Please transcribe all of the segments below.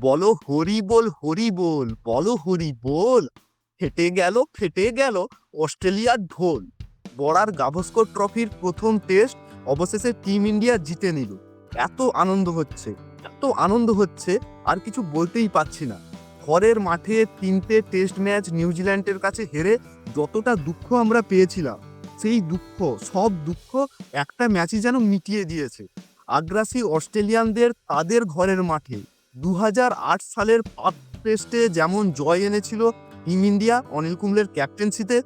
বলো হরি বল হরি বল, বলো হরি বল। ফেটে গেল ফেটে গেল অস্ট্রেলিয়ার ঢোল। বড়ার গাভস্কর ট্রফির প্রথম টেস্ট অবশেষে টিম ইন্ডিয়া জিতে নিল। এত আনন্দ হচ্ছে, এত আনন্দ হচ্ছে, আর কিছু বলতেই পারছি না। ঘরের মাঠে তিনটে টেস্ট ম্যাচ নিউজিল্যান্ডের কাছে হেরে যতটা দুঃখ আমরা পেয়েছিলাম, সেই দুঃখ, সব দুঃখ একটা ম্যাচই যেন মিটিয়ে দিয়েছে। আগ্রাসী অস্ট্রেলিয়ানদের তাদের ঘরের মাঠে। দু হাজার আট সালের পাক টেস্টে যেমন জয় এনেছিল টিম ইন্ডিয়া অনিল কুম্বলের ক্যাপ্টেন্সিতে,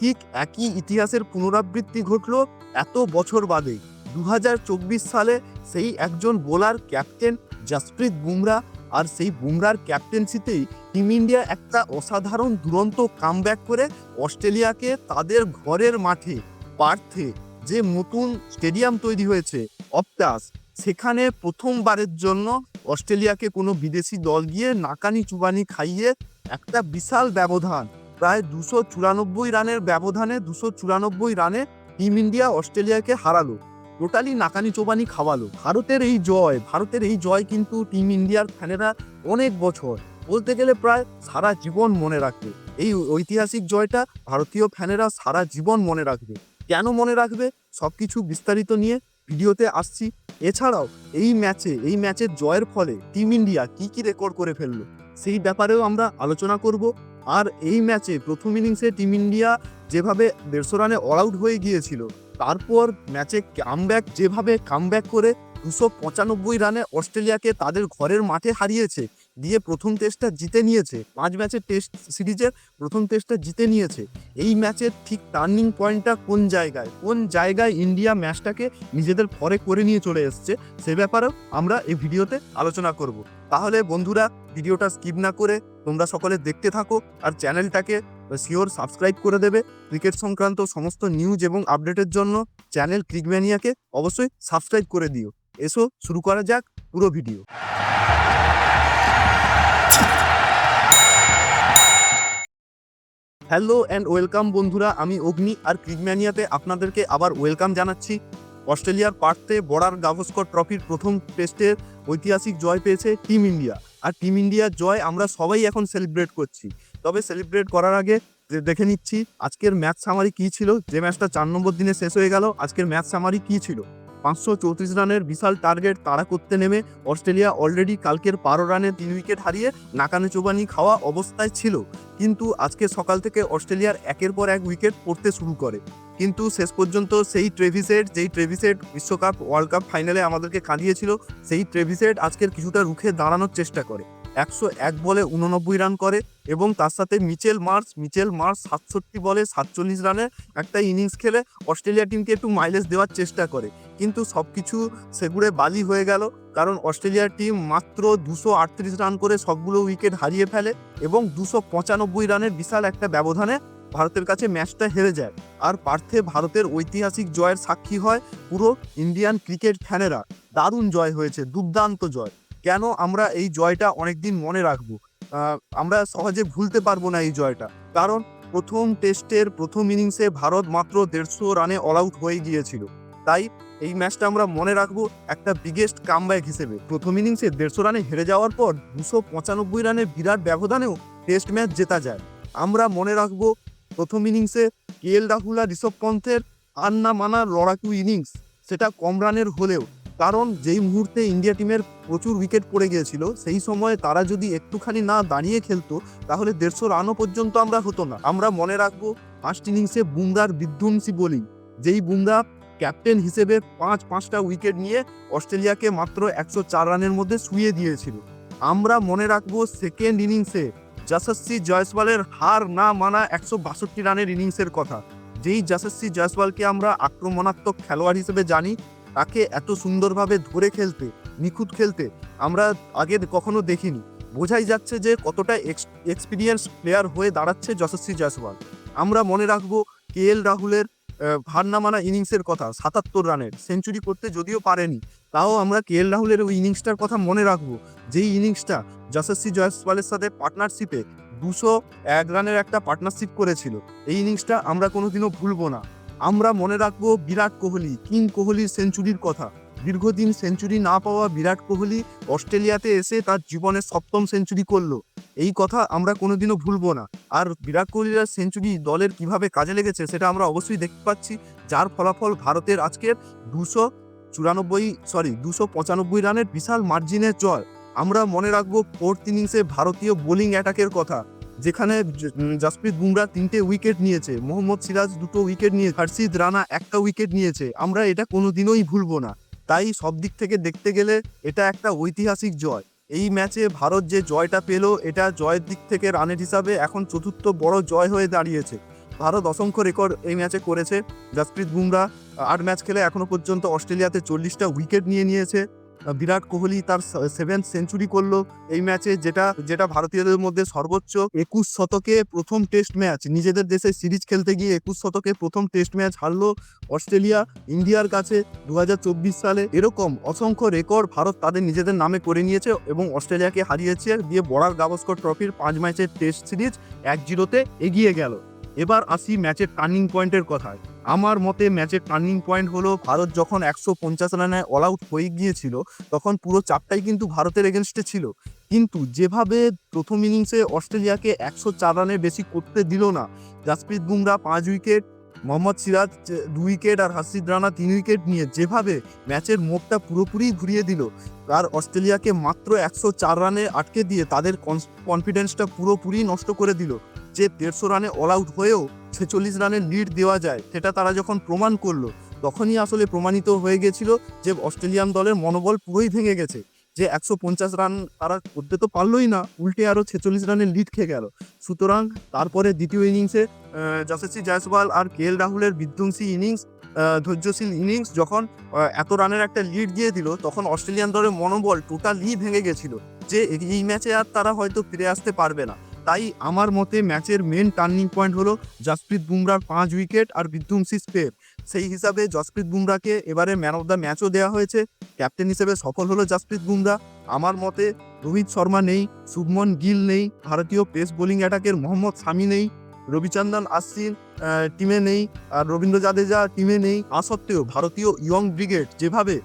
ঠিক একই ইতিহাসের পুনরাবৃত্তি ঘটল এত বছর বাদে দুহাজার চব্বিশ সালে সেই একজন বোলার ক্যাপ্টেন জসপ্রীত বুমরা আর সেই বুমরার ক্যাপ্টেন্সিতেই টিম ইন্ডিয়া একটা অসাধারণ দুরন্ত কামব্যাক করে অস্ট্রেলিয়াকে তাদের ঘরের মাঠে পার্থে যে নতুন স্টেডিয়াম তৈরি হয়েছে অপটাস, সেখানে প্রথমবারের জন্য অস্ট্রেলিয়াকে কোনো বিদেশি দল গিয়ে নাকানি চুবানি খাইয়ে একটা বিশাল ব্যবধান। প্রায় দুশো চুরানব্বই রানের ব্যবধানে দুশো চুরানব্বই রানে টিম ইন্ডিয়া অস্ট্রেলিয়াকে হারালো, টোটালি নাকানি চোবানি খাওয়ালো। ভারতের এই জয়, ভারতের এই জয় কিন্তু টিম ইন্ডিয়ার ফ্যানেরা অনেক বছর, বলতে গেলে প্রায় সারা জীবন মনে রাখবে। এই ঐতিহাসিক জয়টা ভারতীয় ফ্যানেরা সারা জীবন মনে রাখবে। কেন মনে রাখবে? সবকিছু বিস্তারিত নিয়ে ভিডিওতে আসছি। এছাড়াও এই ম্যাচে, এই ম্যাচের জয়ের ফলে টিম ইন্ডিয়া কি কি রেকর্ড করে ফেলল, সেই ব্যাপারেও আমরা আলোচনা করব। আর এই ম্যাচে প্রথম ইনিংসে টিম ইন্ডিয়া যেভাবে দেড়শো রানে অল আউট হয়ে গিয়েছিল, তারপর ম্যাচে কামব্যাক যেভাবে কামব্যাক করে দুশো পঁচানব্বই রানে অস্ট্রেলিয়াকে তাদের ঘরের মাঠে হারিয়েছে দিয়ে প্রথম টেস্টটা জিতে নিয়েছে। পাঁচ ম্যাচের টেস্ট সিরিজের প্রথম টেস্টটা জিতে নিয়েছে। এই ম্যাচের ঠিক টার্নিং পয়েন্টটা কোন জায়গায়? কোন জায়গায় ইন্ডিয়া ম্যাচটাকে নিজেদের ফরে করে নিয়ে চলে এসছে? সে ব্যাপারেও আমরা এই ভিডিওতে আলোচনা করব। তাহলে বন্ধুরা, ভিডিওটা স্কিপ না করে তোমরা সকলে দেখতে থাকো আর চ্যানেলটাকে শিওর সাবস্ক্রাইব করে দেবে। ক্রিকেট সংক্রান্ত সমস্ত নিউজ এবং আপডেটের জন্য চ্যানেল ক্রিকম্যানিয়াকে অবশ্যই সাবস্ক্রাইব করে দিও। এসো শুরু করা যাক পুরো ভিডিও হ্যালো অ্যান্ড ওয়েলকাম বন্ধুরা, আমি অগ্নি আর ক্রিকম্যানিয়াতে আপনাদেরকে আবার ওয়েলকাম জানাচ্ছি। অস্ট্রেলিয়ার পার্থে বর্ডার গাভস্কর ট্রফির প্রথম টেস্টের ঐতিহাসিক জয় পেয়েছে টিম ইন্ডিয়া। আর টিম ইন্ডিয়ার জয় আমরা সবাই এখন সেলিব্রেট করছি। তবে সেলিব্রেট করার আগে দেখে নিচ্ছি, আজকের ম্যাচ সামারি কী ছিল? যে ম্যাচটা চার নম্বর দিনে শেষ হয়ে গেল, আজকের ম্যাচ সামারি কী ছিল? পাঁচশো চৌত্রিশ রানের বিশাল টার্গেট তাড়া করতে নেমে অস্ট্রেলিয়া অলরেডি কালকের বারো রানে তিন উইকেট হারিয়ে নাকানে চোবানি খাওয়া অবস্থায় ছিল। কিন্তু আজকে সকাল থেকে অস্ট্রেলিয়ার একের পর এক উইকেট পড়তে শুরু করে। কিন্তু শেষ পর্যন্ত সেই ট্রেভিসেট যেই ট্রেভিসেট বিশ্বকাপ, ওয়ার্ল্ড কাপ ফাইনালে আমাদেরকে কাঁদিয়েছিল, সেই ট্রেভিসেট আজকের কিছুটা রুখে দাঁড়ানোর চেষ্টা করে। একশো এক বলে উননব্বই রান করে এবং তার সাথে মিচেল মার্স মিচেল মার্স সাতষট্টি বলে সাতচল্লিশ রানের একটা ইনিংস খেলে অস্ট্রেলিয়া টিমকে একটু মাইলেজ দেওয়ার চেষ্টা করে। কিন্তু সব কিছু সেগুড়ে বালি হয়ে গেল কারণ অস্ট্রেলিয়ার টিম মাত্র দুশো আটত্রিশ রান করে সবগুলো উইকেট হারিয়ে ফেলে এবং দুশো পঁচানব্বই রানের বিশাল একটা ব্যবধানে ভারতের কাছে ম্যাচটা হেরে যায়। আর পার্থে ভারতের ঐতিহাসিক জয়ের সাক্ষী হয় পুরো ইন্ডিয়ান ক্রিকেট ফ্যানেরা। দারুণ জয় হয়েছে, দুর্দান্ত জয়। কেন আমরা এই জয়টা অনেকদিন মনে রাখব? আমরা সহজে ভুলতে পারব না এই জয়টা। কারণ প্রথম টেস্টের প্রথম ইনিংসে ভারত মাত্র দেড়শো রানে অল আউট হয়ে গিয়েছিল। তাই এই ম্যাচটা আমরা মনে রাখব একটা বিগেস্ট কামব্যাক হিসেবে। প্রথম ইনিংসে দেড়শো রানে হেরে যাওয়ার পর দুশো পঁচানব্বই রানের বিরাট ব্যবধানেও টেস্ট ম্যাচ জেতা যায়। আমরা মনে রাখব প্রথম ইনিংসে কে এল রাহুল আর ঋষভ পন্থের আর না মানার লড়াকু ইনিংস, সেটা কম রানের হলেও কারণ যেই মুহূর্তে ইন্ডিয়া টিমের প্রচুর উইকেট পড়ে গিয়েছিল, সেই সময় তারা যদি একটুখানি না দাঁড়িয়ে খেলতো, তাহলে দেড়শো রানও পর্যন্ত আমরা হতো না। আমরা মনে রাখব ফার্স্ট ইনিংসে বুমরার বিধ্বংসী বোলিং, যেই বুমরা ক্যাপ্টেন হিসেবে পাঁচ, পাঁচটা উইকেট নিয়ে অস্ট্রেলিয়াকে মাত্র একশো চার রানের মধ্যে শুয়ে দিয়েছিল। আমরা মনে রাখব সেকেন্ড ইনিংসে যশস্বী জয়সওয়ালের হার না মানা একশো বাষট্টি রানের ইনিংসের কথা। যেই যশস্বী জয়সওয়ালকে আমরা আক্রমণাত্মক খেলোয়াড় হিসেবে জানি তাকে এত সুন্দরভাবে ধরে খেলতে, নিখুঁত খেলতে আমরা আগে কখনো দেখিনি। বোঝাই যাচ্ছে যে কতটা এক্স এক্সপিরিয়েন্স প্লেয়ার হয়ে দাঁড়াচ্ছে যশস্বী জয়সওয়াল। আমরা মনে রাখব কে এল রাহুলের হার ইনিংসের কথা, সাতাত্তর রানের, সেঞ্চুরি করতে যদিও পারেনি, তাও আমরা কে এল রাহুলের ওই ইনিংসটার কথা মনে রাখব। যেই ইনিংসটা যশস্বী জয়সওয়ালের সাথে পার্টনারশিপে দুশো এক রানের একটা পার্টনারশিপ করেছিল, এই ইনিংসটা আমরা কোনোদিনও ভুলবো না। আমরা মনে রাখব বিরাট কোহলি, কিং কোহলির সেঞ্চুরির কথা। দীর্ঘদিন সেঞ্চুরি না পাওয়া বিরাট কোহলি অস্ট্রেলিয়াতে এসে তার জীবনের সপ্তম সেঞ্চুরি করল। এই কথা আমরা কোনোদিনও ভুলবো না। আর বিরাট কোহলির সেঞ্চুরি দলের কীভাবে কাজে লেগেছে সেটা আমরা অবশ্যই দেখতে পাচ্ছি, যার ফলাফল ভারতের আজকের দুশো চুরানব্বই সরি দুশো পঁচানব্বই রানের বিশাল মার্জিনের জয়। আমরা মনে রাখব ফোর্থ ইনিংসে ভারতীয় বোলিং অ্যাটাকের কথা। যেখানে জাসপ্রীত বুমরা তিনটে উইকেট নিয়েছে, মোহাম্মদ সিরাজ দুটো উইকেট নিয়ে হর্ষিদ রানা একটা উইকেট নিয়েছে। আমরা এটা কোনোদিনই ভুলবো না। তাই সব দিক থেকে দেখতে গেলে এটা একটা ঐতিহাসিক জয়। এই ম্যাচে ভারত যে জয়টা পেল, এটা জয়ের দিক থেকে রানের হিসাবে এখন চতুর্থ বড় জয় হয়ে দাঁড়িয়েছে। ভারত অসংখ্য রেকর্ড এই ম্যাচে করেছে। জাসপ্রীত বুমরা আট ম্যাচ খেলে এখনও পর্যন্ত অস্ট্রেলিয়াতে চল্লিশটা উইকেট নিয়ে নিয়েছে। বিরাট কোহলি তার সেভেন্থ সেঞ্চুরি করল এই ম্যাচে যেটা যেটা ভারতীয়দের মধ্যে সর্বোচ্চ একুশ শতকে প্রথম টেস্ট ম্যাচ নিজেদের দেশে সিরিজ খেলতে গিয়ে একুশ শতকে প্রথম টেস্ট ম্যাচ হারলো অস্ট্রেলিয়া, ইন্ডিয়ার কাছে দু হাজার চব্বিশ সালে। এরকম অসংখ্য রেকর্ড ভারত তাদের নিজেদের নামে করে নিয়েছে এবং অস্ট্রেলিয়াকে হারিয়েছে, দিয়ে বড়ার গাভাস্কর ট্রফির পাঁচ ম্যাচের টেস্ট সিরিজ এক জিরোতে এগিয়ে গেল। এবার আসি ম্যাচের টার্নিং পয়েন্টের কথায়। আমার মতে ম্যাচের টার্নিং পয়েন্ট হলো ভারত যখন একশো পঞ্চাশ রানে অল আউট হয়ে গিয়েছিল, তখন পুরো চাপটাই কিন্তু ভারতের এগেনস্টে ছিল। কিন্তু যেভাবে প্রথম ইনিংসে অস্ট্রেলিয়াকে একশো চার রানের বেশি করতে দিল না, জাসপ্রীত বুমরা পাঁচ উইকেট মোহাম্মদ সিরাজ দু উইকেট আর হাসিদ রানা তিন উইকেট নিয়ে যেভাবে ম্যাচের মোড়টা পুরোপুরি ঘুরিয়ে দিল, আর অস্ট্রেলিয়াকে মাত্র একশো চার রানে আটকে দিয়ে তাদের কনফিডেন্সটা পুরোপুরি নষ্ট করে দিল। যে দেড়শো রানে অল আউট হয়েও ছেচল্লিশ রানের লিড দেওয়া যায়, সেটা তারা যখন প্রমাণ করল, তখনই আসলে প্রমাণিত হয়ে গেছিল যে অস্ট্রেলিয়ান দলের মনোবল পুরোই ভেঙে গেছে। যে একশো পঞ্চাশ রান তারা করতে তো পারলোই না, উল্টে আরও ছেচল্লিশ রানের লিড খেয়ে গেল। সুতরাং তারপরে দ্বিতীয় ইনিংসে যশস্বী জয়সওয়াল আর কে এল রাহুলের বিধ্বংসী ইনিংস ধৈর্যশীল ইনিংস যখন এত রানের একটা লিড দিয়ে দিল, তখন অস্ট্রেলিয়ান দলের মনোবল টোটালি ভেঙে গেছিল। যে এই ম্যাচে আর তারা হয়তো ফিরে আসতে পারবে না। তাই আমার মতে ম্যাচের মেন টার্নিং পয়েন্ট হলো জাসপ্রীত বুমরার পাঁচ উইকেট আর বিধ্বংসী স্পের সেই হিসাবে জসপ্রীত বুমরাকে এবারে ম্যান অফ দ্য ম্যাচও দেওয়া হয়েছে। ক্যাপ্টেন হিসেবে সফল হলো জাসপ্রীত বুমরা। আমার মতে রোহিত শর্মা নেই, শুভমন গিল নেই, ভারতীয় পেস বোলিং অ্যাটাকের মোহাম্মদ সামি নেই, রবিচন্দন আশ্বিন টিমে নেই, আর রবীন্দ্র জাদেজা টিমে নেই। তা সত্ত্বেও ভারতীয় ইয়ং ব্রিগেড যেভাবে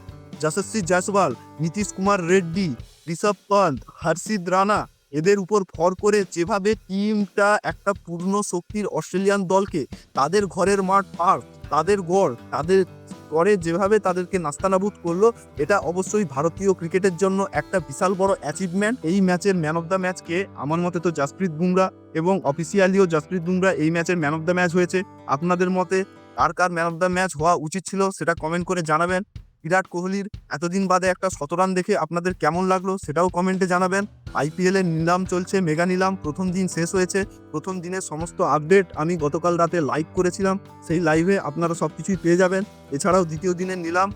যশস্বী জয়সওয়াল, নীতিশ কুমার রেড্ডি, ঋষভ পন্ত হর্ষিদ রানা এদের উপর ভর করে যেভাবে টিমটা একটা পূর্ণ শক্তির অস্ট্রেলিয়ান দলকে তাদের ঘরের মাঠ, পার্ক, তাদের গড়, তাদের করে যেভাবে তাদেরকে নাস্তানাবুদ করল, এটা অবশ্যই ভারতীয় ক্রিকেটের জন্য একটা বিশাল বড় অ্যাচিভমেন্ট এই ম্যাচের ম্যান অফ দ্য ম্যাচকে আমার মতে তো জাসপ্রীত বুমরা এবং অফিসিয়ালিও জাসপ্রীত বুমরা এই ম্যাচের ম্যান অফ দ্য ম্যাচ হয়েছে। আপনাদের মতে কার কার ম্যান অফ দ্য ম্যাচ হওয়া উচিত ছিল সেটা কমেন্ট করে জানাবেন। বিরাট কোহলির এতদিন বাদে একটা শতরান দেখে আপনাদের কেমন লাগল সেটাও কমেন্টে জানাবেন। আইপিএল এর নিলাম চলছে, মেগা নিলাম, প্রথম দিন শেষ হয়েছে। প্রথম দিনের সমস্ত আপডেট আমি গতকাল রাতে লাইভ করেছিলাম। সেই লাইভে আপনারা সব কিছুই পেয়ে যাবেন। এছাড়াও দ্বিতীয় দিনের নিলাম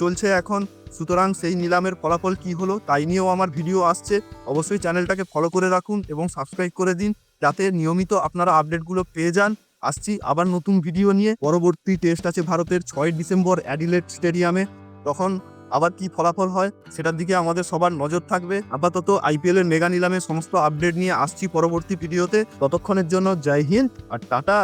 চলছে এখন। সুতরাং সেই নিলামের ফলাফল কি হলো তাই নিয়েও আমার ভিডিও আসছে। অবশ্যই চ্যানেলটাকে ফলো করে রাখুন এবং সাবস্ক্রাইব করে দিন, যাতে নিয়মিত আপনারা আপডেটগুলো পেয়ে যান। আসছি আবার নতুন ভিডিও নিয়ে। পরবর্তী টেস্ট আছে ভারতের ছয় ডিসেম্বর অ্যাডিলেট স্টেডিয়ামে। তখন আবার কি ফলাফল হয়? সেটার দিকে আমাদের সবার নজর থাকবে। আপাতত আইপিএল এর মেগা নিলামে সমস্ত আপডেট নিয়ে আসছি পরবর্তী ভিডিওতে ততক্ষণের জন্য জয় হিন্দ আর টাটা।